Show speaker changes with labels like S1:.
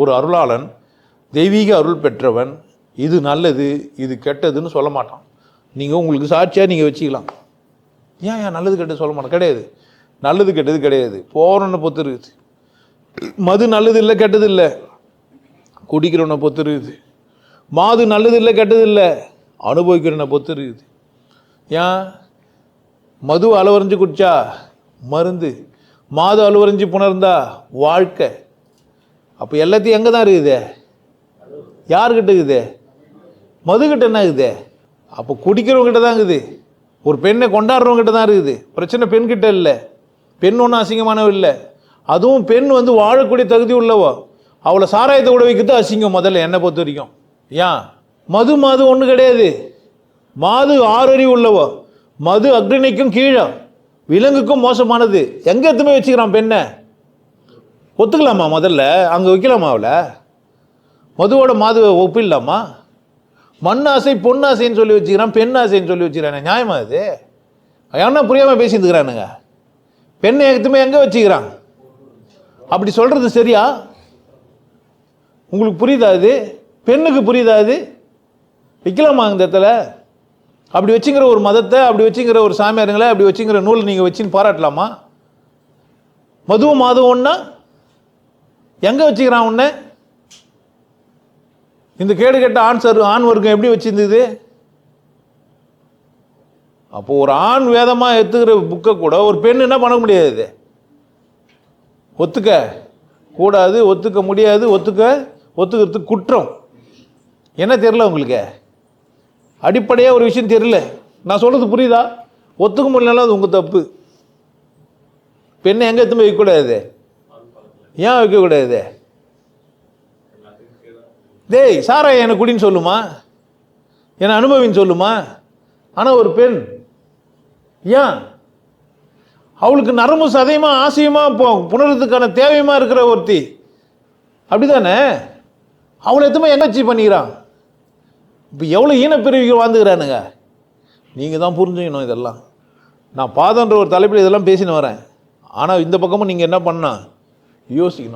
S1: ஒரு அருளாளன் தெய்வீக அருள் பெற்றவன் இது நல்லது இது கெட்டதுன்னு சொல்ல மாட்டான். நீங்கள் உங்களுக்கு சாட்சியாக நீங்கள் வச்சுக்கலாம். ஏன் ஏன் நல்லது கெட்டது சொல்ல மாட்டோம் கிடையாது. நல்லது கெட்டது கிடையாது. போகிறவனை பொத்து இருக்குது மது நல்லது இல்லை கெட்டது இல்லை. குடிக்கிறவனை பொத்து இருக்குது மாது நல்லது இல்லை கெட்டது இல்லை. அனுபவிக்கிறவனை பொத்து இருக்குது ஏன்? மது அளவறிஞ்சு குடிச்சா மருந்து. மாது அளவறிஞ்சு புணர்ந்தா வாழ்க்கை. அப்போ எல்லாத்தையும் எங்கே தான் இருக்குது? யார்கிட்ட இருக்குது? மதுக்கிட்ட என்ன இருக்குது? அப்போ குடிக்கிறவங்ககிட்ட தான் இருக்குது. ஒரு பெண்ணை கொண்டாடுறவங்ககிட்ட தான் இருக்குது. பிரச்சனை பெண்கிட்ட இல்லை. பெண் ஒன்றும் அசிங்கமானவ இல்லை. அதுவும் பெண் வந்து வாழக்கூடிய தகுதி உள்ளவோ. அவளை சாராயத்தை கூட வைக்கிறது அசிங்கம் முதல்ல என்னை பொறுத்த வரைக்கும். ஏன்? மது மாது ஒன்றும் கிடையாது. மாது ஆறறிவு உள்ளவோ. மது அக்னிக்கும் கீழே. விலங்குக்கும் மோசமானது. எங்கே எத்துமே வச்சுக்கிறான் பெண்ணை? ஒத்துக்கலாமா முதல்ல? அங்கே வைக்கலாமா அவளை? மதுவோட மாது ஒப்பிடலாமா? மண்ணாசை பொன்னாசைன்னு சொல்லி வச்சுக்கிறான் பெண் ஆசைன்னு சொல்லி வச்சுக்கிறானே. நியாயமா அது ஏன்னா புரியாமல் பேசியிருக்கிறானுங்க பெண்ணை ஏகத்துமே எங்கே வச்சுக்கிறான்? அப்படி சொல்கிறது சரியா? உங்களுக்கு புரியுதா இது? பெண்ணுக்கு புரியுதா இது? வைக்கலாமா அந்த இடத்துல? அப்படி வச்சுங்கிற ஒரு மதத்தை அப்படி வச்சுங்கிற ஒரு சாமியாருங்களை அப்படி வச்சுங்கிற நூல் நீங்கள் வச்சுன்னு பாராட்டலாமா? மதுவும் மாதம் ஒன்றா எங்கே வச்சுக்கிறான் உன்னை? இந்த கேடு கெட்ட ஆன்சர் ஆண் வர்க்கம் எப்படி வச்சுருந்தது? அப்போ ஒரு ஆண் வேதமாக எடுத்துக்கிற புக்கை கூட ஒரு பெண் என்ன பண்ண முடியாது? ஒத்துக்க கூடாது ஒத்துக்க முடியாது ஒத்துக்க ஒத்துக்கிறதுக்கு குற்றம். என்ன தெரில உங்களுக்கு? அடிப்படையாக ஒரு விஷயம் தெரியல. நான் சொல்கிறது புரியுதா? ஒத்துக்க முடியலனாலும் அது உங்கள் தப்பு. பெண்ணை எங்கே எடுத்துன்னு வைக்கக்கூடாது? ஏன் வைக்கக்கூடாது? டேய் சாரா எனக்கு குடின்னு சொல்லுமா? என்னை அனுபவின்னு சொல்லுமா? ஆனால் ஒரு பெண் ஏன்? அவளுக்கு நரம்பு சதையுமா ஆசையுமா போ புணர்றதுக்கான தேவையுமா இருக்கிற ஒருத்தி. அப்படிதானே? அவளை எத்தமே என்னாச்சி பண்ணிக்கிறான்? இப்போ எவ்வளோ ஈனப்பிரிவுகள் வாழ்ந்துக்கிறானுங்க? நீங்கள் தான் புரிஞ்சுக்கணும் இதெல்லாம். நான் பாதன்ற ஒரு தலைப்பில் இதெல்லாம் பேசின்னு வரேன். ஆனால் இந்த பக்கமும் நீங்கள் என்ன பண்ணால் யோசிக்கணும்.